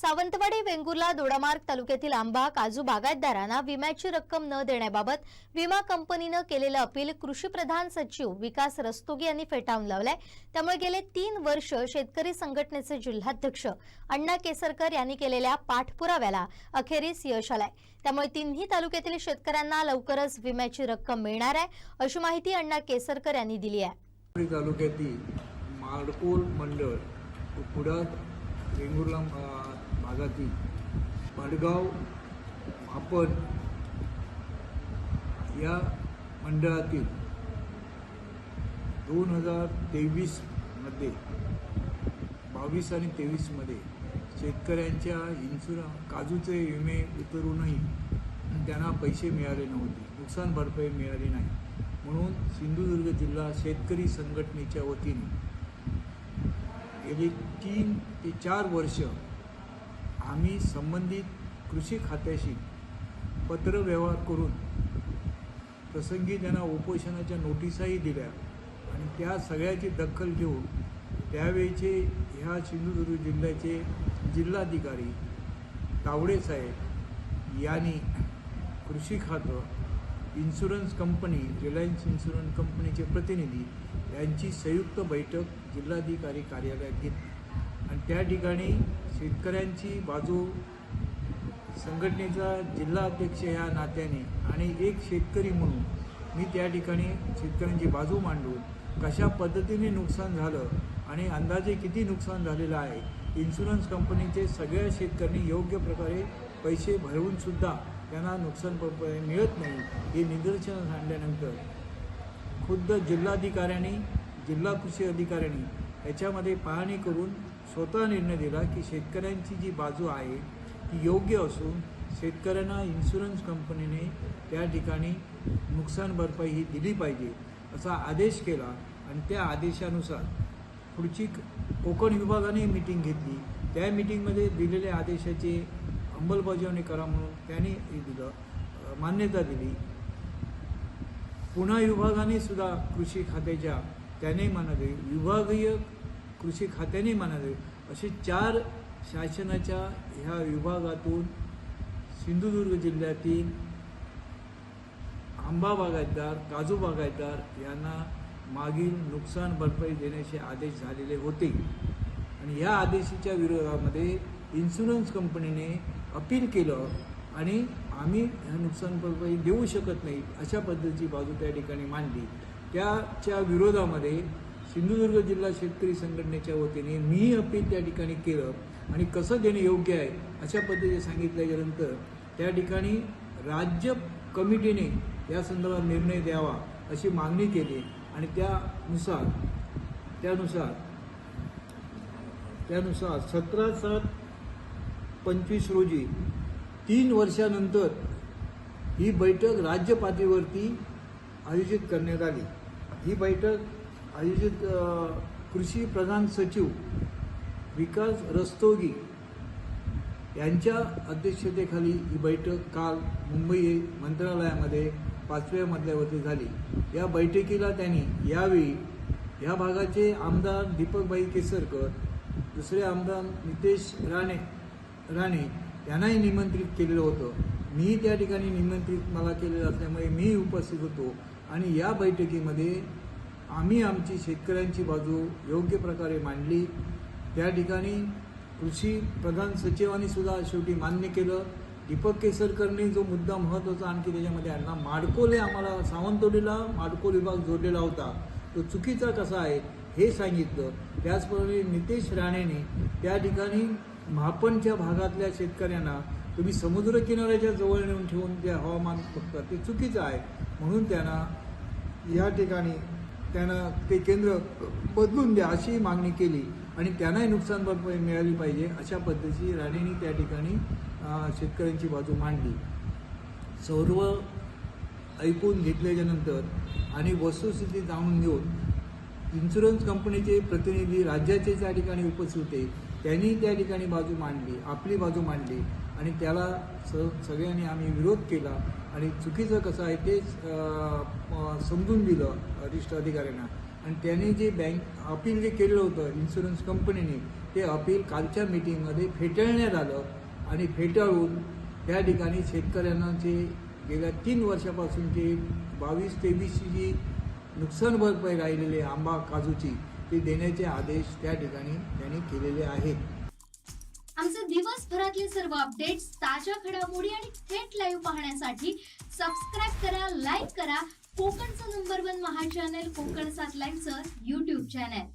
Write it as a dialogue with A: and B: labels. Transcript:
A: सावंतवाडी वेंगुर्ला दोडामार्ग तालुक्यातील आंबा काजू बागायतदारांना विम्याची रक्कम न देण्याबाबत विमा कंपनीनं केलेलं अपील कृषीप्रधान सचिव विकास रस्तोगी यांनी फेटाळून लावलंय. त्यामुळे गेले तीन वर्ष शेतकरी संघटनेचे जिल्हाध्यक्ष अण्णा केसरकर यांनी केलेल्या पाठपुराव्याला अखेरीस यश आलंय. त्यामुळे तिन्ही तालुक्यातील शेतकऱ्यांना लवकरच विम्याची रक्कम मिळणार आहे अशी माहिती अण्णा केसरकर यांनी दिली आहे.
B: तालुक्यातील माडकोल मंडळ वेंगुर्ला भागातील पाडगाव आपण या मंडळातील दोन हजार तेवीसमध्ये बावीस आणि तेवीसमध्ये शेतकऱ्यांच्या इन्शुरा काजूचे विमे उतरूनही त्यांना पैसे मिळाले नव्हते. नुकसान भरपाई मिळाली नाही. म्हणून सिंधुदुर्ग जिल्हा शेतकरी संघटनेच्या वतीने गेली तीन ते चार वर्ष आम्ही संबंधित कृषी खात्याशी पत्रव्यवहार करून प्रसंगी त्यांना उपोषणाच्या नोटिसाही दिल्या आणि त्या सगळ्याची दखल घेऊन त्यावेळीचे ह्या सिंधुदुर्ग जिल्ह्याचे जिल्हाधिकारी तावडे साहेब यांनी कृषी खातं इन्शुरन्स कंपनी रिलायन्स इन्शुरन्स कंपनीचे प्रतिनिधी यांची संयुक्त बैठक जिल्हाधिकारी कार्यालयात घेतली. त्या ठिकाणी शेतकऱ्यांची बाजू संघटनेचा जिल्हा अध्यक्ष या नात्याने आणि एक शेतकरी म्हणून मी त्या ठिकाणी शेतकऱ्यांची बाजू मांडून कशा पद्धतीने नुकसान झालं आणि अंदाजे किती नुकसान झालेलं आहे इन्शुरन्स कंपनीचे सगळ्या शेतकऱ्यांनी योग्य प्रकारे पैसे भरवूनसुद्धा त्यांना नुकसान मिळत नाही हे निदर्शनास आणल्यानंतर खुद्द जिल्हाधिकाऱ्यांनी जिल्हा कृषी अधिकाऱ्यांनी याच्यामध्ये पाहणी करून स्वतः निर्णय दिला की शेतकऱ्यांची जी बाजू आहे ती योग्य असून शेतकऱ्यांना इन्शुरन्स कंपनीने त्या ठिकाणी नुकसान भरपाई ही दिली पाहिजे असा आदेश केला. आणि त्या आदेशानुसार पुढची कोकण विभागाने मिटिंग घेतली. त्या मिटिंगमध्ये दिलेल्या आदेशाची अंमलबजावणी करा म्हणून त्याने हे दिलं मान्यता दिली. पुन्हा विभागाने सुद्धा कृषी खात्याच्या त्याने मानावे विभागीय कृषी खात्याने मानावे असे चार शासनाच्या ह्या विभागातून सिंधुदुर्ग जिल्ह्यातील आंबा बागायतदार काजू बागायतदार यांना मागील नुकसान भरपाई देण्याचे आदेश झालेले होते. आणि या आदेशाच्या विरोधामध्ये इन्शुरन्स कंपनीने अपील केलं आणि आम्ही ह्या नुकसान भरपाई देऊ शकत नाही अशा पद्धतीची बाजू त्या ठिकाणी मांडली. त्याच्या विरोधामध्ये सिंधुदुर्ग जिल्हा शेतकरी संघटनेच्या वतीने मी अपील त्या ठिकाणी केलं आणि कसं देणं योग्य आहे अशा पद्धतीने सांगितल्याच्यानंतर त्या ठिकाणी राज्य कमिटीने या संदर्भात निर्णय द्यावा अशी मागणी केली आणि त्यानुसार त्यानुसार त्यानुसार सतरा सात पंचवीस रोजी तीन वर्षानंतर ही बैठक राज्य पातळीवरती आयोजित करण्यात आली. ही बैठक आयोजित कृषी प्रधान सचिव विकास रस्तोगी यांच्या अध्यक्षतेखाली ही बैठक काल मुंबई मंत्रालयामध्ये पाचव्या मजल्यावरती झाली. या बैठकीला त्यांनी यावेळी या भागाचे आमदार दीपकभाई केसरकर दुसरे आमदार नितेश राणे राणे यांनाही निमंत्रित केलेलं होतं. मी त्या ठिकाणी निमंत्रित मला केलेलं असल्यामुळे मी उपस्थित होतो आणि या बैठकीमध्ये आम्ही आमची शेतकऱ्यांची बाजू योग्य प्रकारे मांडली. त्या ठिकाणी कृषी प्रधान सचिवांनी सुद्धा शेवटी मान्य केलं. दीपक केसरकरने जो मुद्दा महत्त्वाचा आणखी त्याच्यामध्ये आणला. माडकोले आम्हाला सावंतवाडीला माडकोल विभाग जोडलेला होता. तो चुकीचा कसा आहे हे सांगितलं. त्याचप्रमाणे नितेश राणेने त्या ठिकाणी म्हापणच्या भागातल्या शेतकऱ्यांना तुम्ही समुद्रकिनाऱ्याच्या जवळ नेऊन ठेवून जे हवामान बघता ते चुकीचं आहे. म्हणून त्यांना या ठिकाणी त्यांना ते केंद्र बदलून द्या अशी मागणी केली आणि त्यांनाही नुकसान भरपाई मिळाली पाहिजे अशा पद्धतीची राणेंनी त्या ठिकाणी शेतकऱ्यांची बाजू मांडली. सर्व ऐकून घेतल्याच्यानंतर आणि वस्तुस्थिती जाणून घेऊन इन्शुरन्स कंपनीचे प्रतिनिधी राज्याचे त्या ठिकाणी उपस्थित होते. त्यांनी त्या ठिकाणी बाजू मांडली आपली बाजू मांडली आणि त्याला स सगळ्यांनी आम्ही विरोध केला आणि चुकीचं कसं आहे ते समजून दिलं वरिष्ठ अधिकाऱ्यांना. आणि त्याने जे बँक अपील जे केलेलं होतं इन्शुरन्स कंपनीने ते अपील कालच्या मिटिंगमध्ये फेटाळण्यात आलं आणि फेटाळून त्या ठिकाणी शेतकऱ्यांना जे गेल्या तीन वर्षापासूनचे बावीस तेवीसची जी नुकसान भरपाई राहिलेली आंबा काजूची ते देण्याचे आदेश त्या ठिकाणी त्यांनी केलेले आहेत.
A: आमचे दिवसभरातले सर्व अपडेट्स ताज्या घडामोडी आणि थेट लाईव्ह पाहण्यासाठी सबस्क्राईब करा लाईक करा. कोकणचं number one Maha channel Konkan सात लाईनचं युट्यूब चॅनल